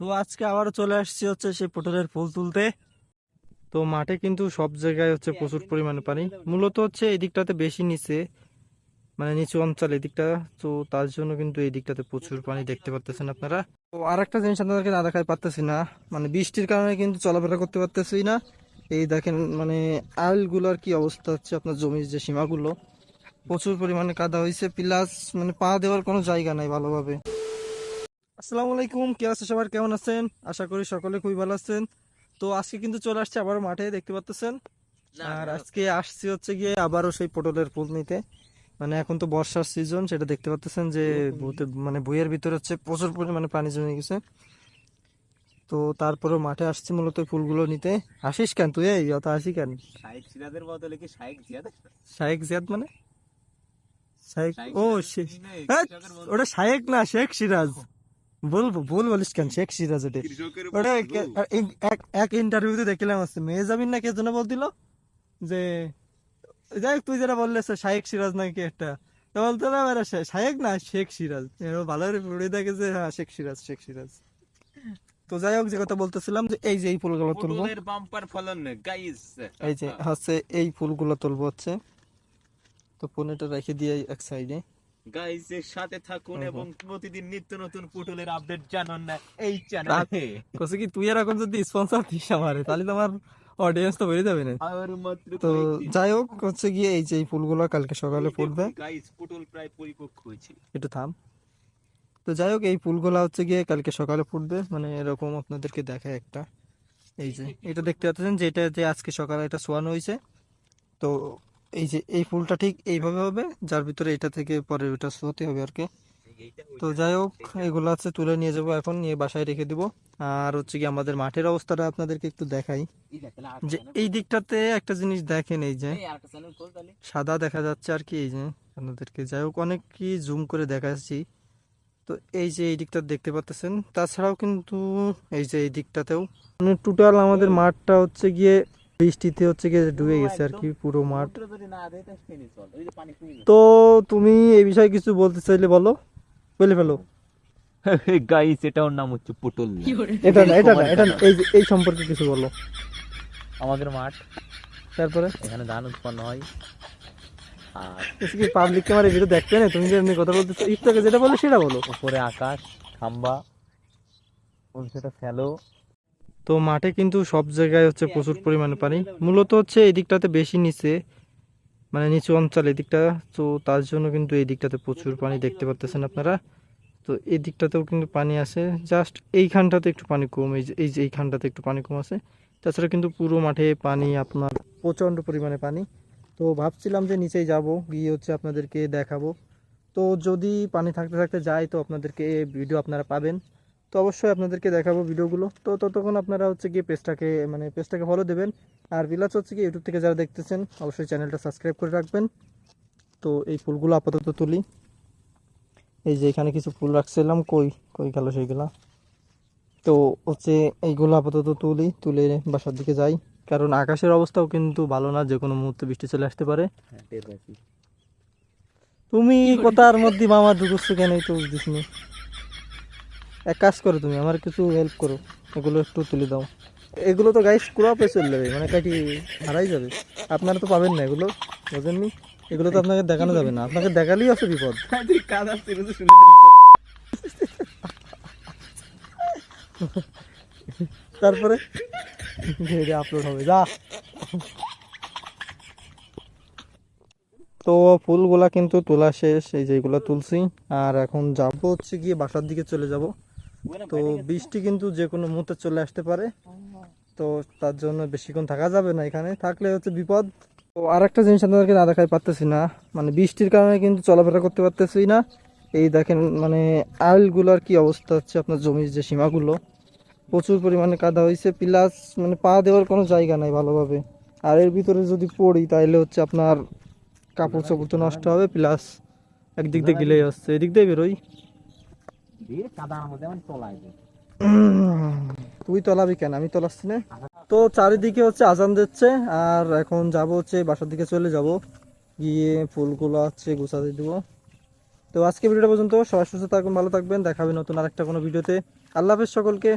তো আজকে আবারও চলে আসছি হচ্ছে সেই পটলের ফুল তুলতে। তো মাঠে কিন্তু সব জায়গায় হচ্ছে প্রচুর পরিমাণে পানি। মূলত হচ্ছে এই দিকটাতে বেশি নিচে মানে নিচু অঞ্চল এদিকটা তো তার জন্য কিন্তু এই দিকটাতে প্রচুর পানি দেখতে পারতেছেন আপনারা। তো আর একটা জিনিস আপনাদেরকে না দেখাতে পারতেছি না মানে বৃষ্টির কারণে কিন্তু চলাফেরা করতে পারতেছি না। এই দেখেন মানে আলগুলোর কি অবস্থা হচ্ছে আপনার জমির যে সীমাগুলো। প্রচুর পরিমাণে কাদা হয়েছে প্লাস মানে পা দেওয়ার কোনো জায়গা নাই ভালোভাবে। আসসালামু আলাইকুম কে আছে সবার? কেমন আছেন? আশা করি সকলে খুবই ভালো আছেন। তো আজকে কিন্তু চলে আসছে আবার মাঠে দেখতে পাচ্ছেন আর আজকে আসছি হচ্ছে গিয়ে আবারও সেই পটলের ফুল নিতে। মানে এখন তো বর্ষার সিজন সেটা দেখতে পাচ্ছেন যে মানে বইয়ের ভিতরে হচ্ছে প্রচুর পরিমাণে পানি জমে গেছে। তো তারপরে মাঠে আসছি মূলত ফুলগুলো নিতে। আসিস কেন তুই? এই অত আসি কেন? শাইক সিরাজের বদলে কি শাইক জিয়াদ শাহেক জিয়াদ মানে? শাইক ও হ্যাঁ, ওটা শাহেক না শেখ সিরাজ। বলব বল বলিস কেন? শেখ সিরাজ ওটা এক- ইন্টারভিউতে দেখলাম আছে। মেহজাবিন না কে যেন বলছিল যে যাই তুই যেটা বললে শাহেক সিরাজ নাকি একটা। তো বলতো না শাহেক না শেখ সিরাজ। ভালো পড়ে দেখে যে হ্যাঁ শেখ সিরাজ শেখ সিরাজ। তো যাই হোক যে কথা বলতেছিলাম যে এই যে এই ফুলগুলো তুলবো। বাম্পার ফলন গাইস এই যে হচ্ছে এই ফুলগুলো তুলবো হচ্ছে। তো পনেরোটা রেখে দিয়ে এক সাইডে গাইস এর সাথে থাকুন এবং প্রতিদিন নিত্য নতুন পটলের আপডেট জানুন না এই চ্যানেলে কসে কি তুই এরকম যদি স্পন্সর দিস আমারে তাহলে তো আমার অডিয়েন্স তো বেড়ে যাবে না। আর মাত্র তো যাই হোক হচ্ছে গিয়ে এই যে ফুলগুলো কালকে সকালে ফুটবে গাইস পটল প্রায় পরিপক্ক হয়েছে। একটু থাম। তো যাই হোক এই ফুলগুলো হচ্ছে গিয়ে কালকে সকালে ফুটবে মানে এরকম আপনাদেরকে দেখায় একটা। এই যে এটা দেখতে পাচ্ছেন যে এটা যে আজকে সকালে এটা শোয়ানো হয়েছে। তো এই যে, এই ফুলটা ঠিক এইভাবে হবে, যার ভিতরে এটা থেকে পরে ওটা শোতে হবে আর কি। তো যাই হোক, এগুলো হচ্ছে তুলে নিয়ে যাব এখন, নিয়ে বাসায় রেখে দিব। আর হচ্ছে কি আমাদের মাঠের অবস্থাটা আপনাদেরকে একটু দেখাই। যে এই দিকটাতে একটা জিনিস দেখেন, এই যে সাদা দেখা যাচ্ছে আর কি, এই যে আপনাদেরকে। যাই হোক অনেক কি জুম করে দেখাচ্ছি। তো এই যে এই দিকটা দেখতে পাচ্ছেন তাছাড়াও কিন্তু এই যে এই দিকটাতেও। মানে টোটাল আমাদের মাঠটা হচ্ছে গিয়ে বৃষ্টিতে হচ্ছে গিয়ে ডুবে গেছে আর কি, পুরো মাঠ। তো তুমি এই বিষয়ে কিছু বলতে চাইলে বলো বলে ফেলো। গাইস এটা ওর নাম হচ্ছে পটল। এটা না এটা না এটা না এই যে এই সম্পর্কে কিছু বলো। আমাদের মাঠ। তারপরে? এখানে ধান উৎপন্ন হয়। আর কি পাবলিক ক্যামেরা ভিডিও দেখবে না তুমি যে এমনি কথা বলতেছো একটু যেটা বলো সেটা বলো। উপরে আকাশ খাম্বা সেটা ফেলো। তো মাঠে কিন্তু সব জায়গায় হচ্ছে প্রচুর পরিমাণে পানি। মূলত হচ্ছে এই দিকটাতে বেশি নিচে। মানে নিচু অঞ্চল এদিকটা, তো তার জন্য কিন্তু এই দিকটাতে প্রচুর পানি দেখতে পাচ্ছেন আপনারা। তো এই দিকটাতেও কিন্তু পানি আছে। জাস্ট এইখানটাতে একটু পানি কম, এই যে এই যে এইখানটাতে একটু পানি কম আছে। তাছাড়া কিন্তু পুরো মাঠে পানি, আপনার প্রচণ্ড পরিমাণে পানি। তো ভাবছিলাম যে নিচেই যাব, গিয়ে হচ্ছে আপনাদেরকে দেখাবো। তো যদি পানি থাকতে থাকতে যায়, তো আপনাদেরকে ভিডিও আপনারা পাবেন। তো অবশ্যই আপনাদেরকে দেখাবো ভিডিওগুলো। তো ততক্ষণ আপনারা হচ্ছে গিয়ে পেজটাকে মানে পেজটাকে ফলো দেবেন। আর বিলাস হচ্ছে কি ইউটিউব থেকে যারা দেখতেছেন অবশ্যই চ্যানেলটা সাবস্ক্রাইব করে রাখবেন। তো এই ফুলগুলো আপাতত তুলি। এই যে এখানে কিছু ফুল রাখছিলাম কই কই গেল সেইগুলা? তো হচ্ছে এইগুলো আপাতত তুলি তুলে বাসার দিকে যাই। কারণ আকাশের অবস্থাও কিন্তু ভালো না যে কোনো মুহূর্তে বৃষ্টি চলে আসতে পারে। তুমি কথার মধ্যে মামা ঢুকছো কেন এই তো বুঝতেছি এক কাজ করো তুমি আমার কিছু হেল্প করো এগুলো একটু তুলে দাও। এগুলো তো গাইস ক্রপে চলে যাবে মানে কাটি হারাই যাবে। আপনারা তো পাবেন না এগুলো বোঝেননি? এগুলো তো আপনাকে দেখানো যাবে না আপনাকে দেখালেই আছে বিপদ। তারপরে আপলোড হবে যা। তো ফুলগুলা কিন্তু তোলা শেষ এই যে এগুলা তুলছি। আর এখন যাব হচ্ছে গিয়ে বাসার দিকে চলে যাব। তো বৃষ্টি কিন্তু যে কোনো মুহূর্তে চলে আসতে পারে। তো তার জন্য বেশিক্ষণ থাকা যাবে না এখানে। থাকলে হচ্ছে বিপদ। তো আর একটা জিনিস আপনাদেরকে না দেখাই পারতেছি না। মানে বৃষ্টির কারণে কিন্তু চলাফেরা করতে পারতেছি না। এই দেখেন মানে আইলগুলোর কি অবস্থা হচ্ছে আপনার জমির যে সীমাগুলো। প্রচুর পরিমাণে কাদা হয়েছে প্লাস মানে পা দেওয়ার কোনো জায়গা নাই ভালোভাবে। আর এর ভিতরে যদি পড়ি তাহলে হচ্ছে আপনার কাপড় চোপড় তো নষ্ট হবে। প্লাস একদিক দিয়ে গিলেই আসছে এদিক দিয়ে বেরোই। তুই তলাবি কেন? আমি তলাচ্ছি না? তো চারিদিকে হচ্ছে আজান দিচ্ছে, আর এখন যাব হচ্ছে বাসার দিকে চলে যাব। গিয়ে ফুলগুলো হচ্ছে গুছাতে দিব। তো আজকে ভিডিওটা পর্যন্ত সবাই সুস্থ থাকুন, ভালো থাকবেন। দেখাবে নতুন আরেকটা কোনো ভিডিওতে। আল্লাহ হাফেজ সকলকে।